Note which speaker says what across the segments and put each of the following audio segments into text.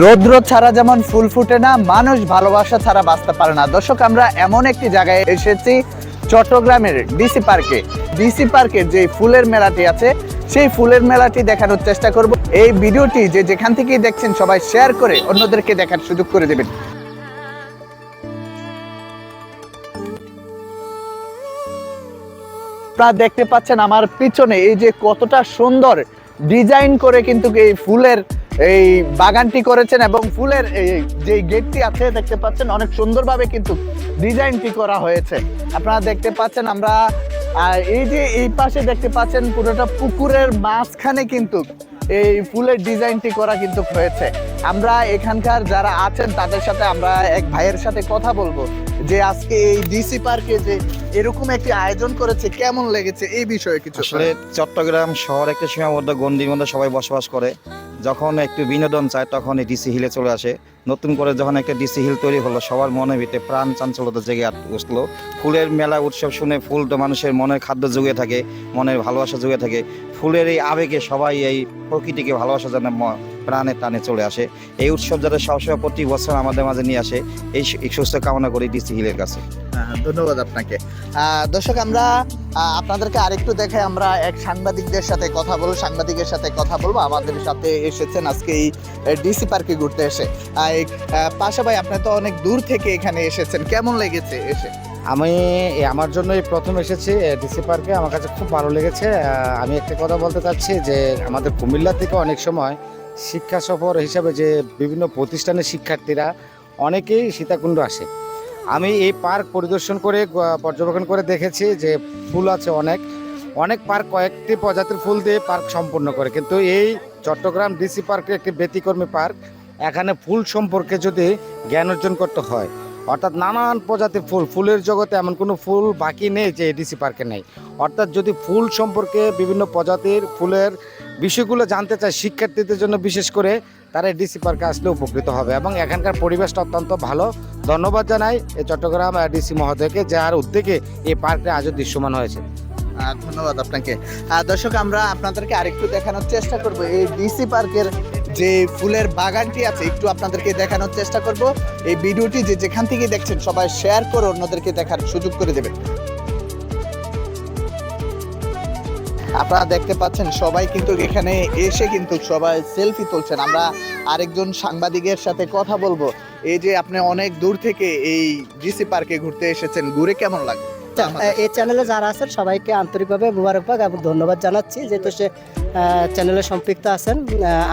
Speaker 1: রৌদ্র ছাড়া যেমন ফুল ফুটে না, মানুষ ভালোবাসা ছাড়া বাঁচতে পারে না। দর্শক, আমরা এমন একটি জায়গায় এসেছি চট্টগ্রামের ডিসি পার্কে ডিসি পার্কের যে ফুলের মেলাটি আছে, সেই ফুলের মেলাটি দেখানোর চেষ্টা করব। এই ভিডিওটি যে যেখান থেকেই দেখছেন, সবাই শেয়ার করে অন্যদেরকে দেখার সুযোগ করে দেবেন। আপনারা দেখতে পাচ্ছেন আমার পিছনে, এই যে কতটা সুন্দর ডিজাইন করে কিন্তু এই ফুলের এই বাগানটি করেছেন এবং ফুলের যে গেটটি আছে, দেখতে পাচ্ছেন, অনেক সুন্দরভাবে কিন্তু ডিজাইনটি করা হয়েছে। আপনারা দেখতে পাচ্ছেন, আমরা এই যে এই পাশে দেখতে পাচ্ছেন, পুরোটা পুকুরের মাঝখানে কিন্তু এই ফুলের ডিজাইনটি করা কিন্তু হয়েছে। আমরা এখানকার যারা আছেন, তাদের সাথে আমরা এক ভাইয়ের সাথে কথা বলব যে আজকে এই ডিসি পার্কে যে এরকম একটি আয়োজন করেছে কেমন লেগেছে এই বিষয়ে কিছু
Speaker 2: আসলে চট্টগ্রাম শহর একটা সীমাবদ্ধ গণ্ডির মধ্যে সবাই বসবাস করে। যখন একটু বিনোদন চায় তখন এই ডিসি হিলে চলে আসে। নতুন করে যখন একটা ডিসি হিল তৈরি হলো সবার মনে ভিতরে প্রাণ চাঞ্চলতা জেগে আসলো ফুলের মেলা উৎসব শুনে ফুল তো মানুষের মনের খাদ্য জুগে থাকে মনের ভালোবাসা জুগে থাকে। ফুলের এই আবেগে সবাই এই প্রকৃতিকে ভালোবাসা ম- প্রাণে টানে চলে আসে। এই উৎসব যাতে সবসময় প্রতি বছর আমাদের মাঝে নিয়ে আসে এই সুস্থ কামনা করি ডিসি হিলের কাছে।
Speaker 1: ধন্যবাদ আপনাকে। দর্শক, আমরা আপনাদেরকে আরেকটু দেখে আমরা এক সাংবাদিকদের সাথে কথা বলব, সাংবাদিকের সাথে কথা বলব। আমাদের সাথে এসেছেন আজকে এই ডিসি পার্কে ঘুরতে এসে। পাশা ভাই, আপনি তো অনেক দূর থেকে এখানে এসেছেন। কেমন লেগেছে এসে?
Speaker 3: আমি আমার জন্য এই প্রথম এসেছি ডিসি পার্কে। আমার কাছে খুব ভালো লেগেছে। আমি একটা কথা বলতে চাচ্ছি যে, আমাদের কুমিল্লা থেকে অনেক সময় শিক্ষা সফর হিসাবে যে বিভিন্ন প্রতিষ্ঠানের শিক্ষার্থীরা, অনেকেই সীতাকুণ্ড আসে। আমি এই পার্ক পরিদর্শন করে পর্যবেক্ষণ করে দেখেছি যে ফুল আছে অনেক। অনেক পার্ক কয়েকটি প্রজাতির ফুল দিয়ে পার্ক সম্পূর্ণ করে। কিন্তু এই চট্টগ্রাম ডিসি পার্কে একটি ব্যতিকর্মী পার্ক, এখানে ফুল সম্পর্কে যদি জ্ঞান অর্জন করতে হয়, অর্থাৎ নানান প্রজাতির ফুল, ফুলের জগতে এমন কোনো ফুল বাকি নেই যে ডিসি পার্কে নেই। অর্থাৎ যদি ফুল সম্পর্কে বিভিন্ন প্রজাতির ফুলের বিষয়গুলো জানতে চায় শিক্ষার্থীদের জন্য বিশেষ করে তারা ডিসি পার্কে আসলে উপকৃত হবে এবং এখানকার পরিবেশটা অত্যন্ত ভালো। ধন্যবাদ জানাই এই চট্টগ্রাম ডিসি মহোদয়কে যার উদ্যোগে এই পার্কটা আজও দৃশ্যমান হয়েছে।
Speaker 1: ধন্যবাদ আপনাকে। দর্শক, আমরা আপনাদেরকে আরেকটু দেখানোর চেষ্টা করব। এই ডিসি পার্কের যে ফুলের বাগানটি আছে, একটু আপনাদেরকে দেখানোর চেষ্টা করব। এই ভিডিওটি যে যেখান থেকে দেখছেন, সবাই শেয়ার করে অন্যদেরকে দেখার সুযোগ করে দেবেন। আপনারা দেখতে পাচ্ছেন, সবাই কিন্তু এখানে এসে কিন্তু সবাই সেলফি তুলছেন। আমরা আরেকজন সাংবাদিকের সাথে কথা বলব। এই যে আপনি অনেক দূর থেকে এই ডিসি পার্কে ঘুরতে এসেছেন, ঘুরে কেমন লাগে
Speaker 4: এই চ্যানেলে যারা আছেন, সবাইকে আন্তরিকভাবে মুবারকবাদ এবং ধন্যবাদ জানাচ্ছি, যেহেতু সে চ্যানেলে সম্পৃক্ত আছেন।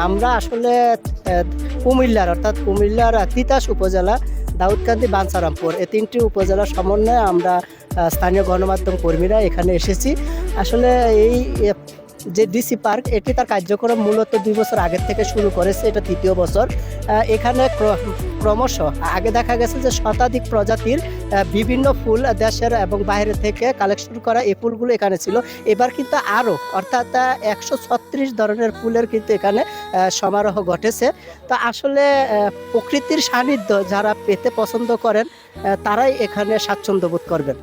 Speaker 4: আমরা আসলে কুমিল্লার, অর্থাৎ কুমিল্লার তিতাস উপজেলা, দাউদকান্দি বাঞ্ছারামপুর। এই তিনটি উপজেলার সমন্বয়ে আমরা স্থানীয় গণমাধ্যম কর্মীরা এখানে এসেছি। আসলে এই যে ডিসি পার্ক, এটি তার কার্যক্রম মূলত দুই বছর আগের থেকে শুরু করেছে, এটা তৃতীয় বছর। এখানে ক্রমশ আগে দেখা গেছে যে শতাধিক প্রজাতির বিভিন্ন ফুল দেশের এবং বাইরে থেকে কালেকশন করা এই ফুলগুলো এখানে ছিল। এবার কিন্তু আরও, অর্থাৎ একশো ছত্রিশ ধরনের ফুলের কিন্তু এখানে সমারোহ ঘটেছে। তো আসলে প্রকৃতির সান্নিধ্য যারা পেতে পছন্দ করেন তারাই এখানে স্বাচ্ছন্দ্য বোধ করবেন।